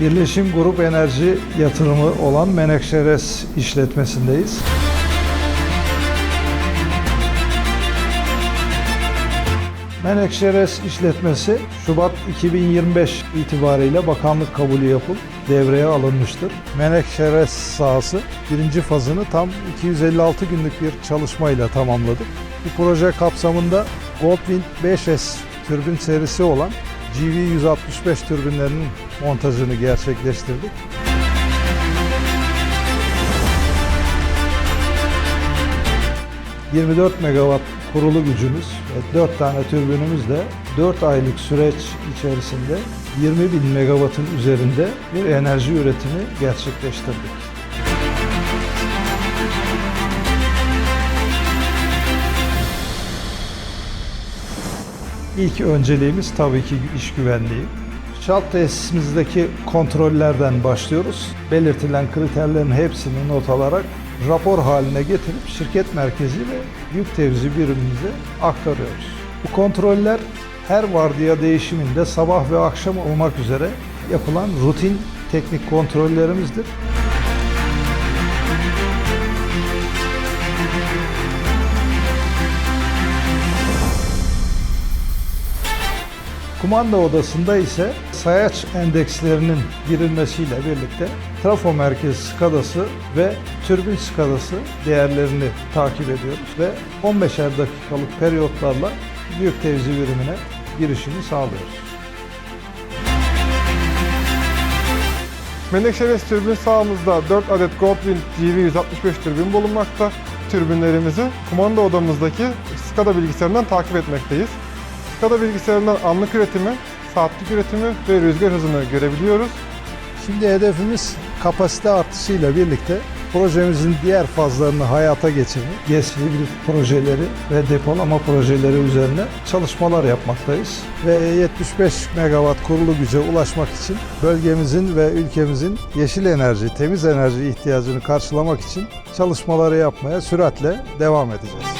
Birleşim Grup Enerji yatırımı olan Menekşe RES işletmesindeyiz. Menekşe RES işletmesi Şubat 2025 itibariyle bakanlık kabulü yapılıp devreye alınmıştır. Menekşe RES sahası birinci fazını tam 256 günlük bir çalışmayla tamamladık. Bu proje kapsamında Goldwind 5S türbin serisi olan GV165 türbinlerinin montajını gerçekleştirdik. ...24 megawatt kurulu gücümüz ve 4 tane türbinimizle 4 aylık süreç içerisinde 20 bin megawattın üzerinde bir enerji üretimi gerçekleştirdik. İlk önceliğimiz tabii ki iş güvenliği. Şalt tesisimizdeki kontrollerden başlıyoruz. Belirtilen kriterlerin hepsini not alarak rapor haline getirip şirket merkezi ve yük tevzi birimimize aktarıyoruz. Bu kontroller her vardiya değişiminde sabah ve akşam olmak üzere yapılan rutin teknik kontrollerimizdir. Kumanda odasında ise sayaç endekslerinin girilmesiyle birlikte trafo merkezi skadası ve türbin skadası değerlerini takip ediyoruz ve 15'er dakikalık periyotlarla yük tevzi birimine girişini sağlıyoruz. Menekşe Res türbin sahamızda 4 adet Goldwind GV165 türbin bulunmakta. Türbinlerimizi kumanda odamızdaki SCADA bilgisayarından takip etmekteyiz. SCADA bilgisayarından anlık üretimi, saatlik üretimi ve rüzgar hızını görebiliyoruz. Şimdi hedefimiz kapasite artışıyla birlikte projemizin diğer fazlarını hayata geçirmek, GES hibrit projeleri ve depolama projeleri üzerine çalışmalar yapmaktayız. Ve 75 megawatt kurulu güce ulaşmak için bölgemizin ve ülkemizin yeşil enerji, temiz enerji ihtiyacını karşılamak için çalışmaları yapmaya süratle devam edeceğiz.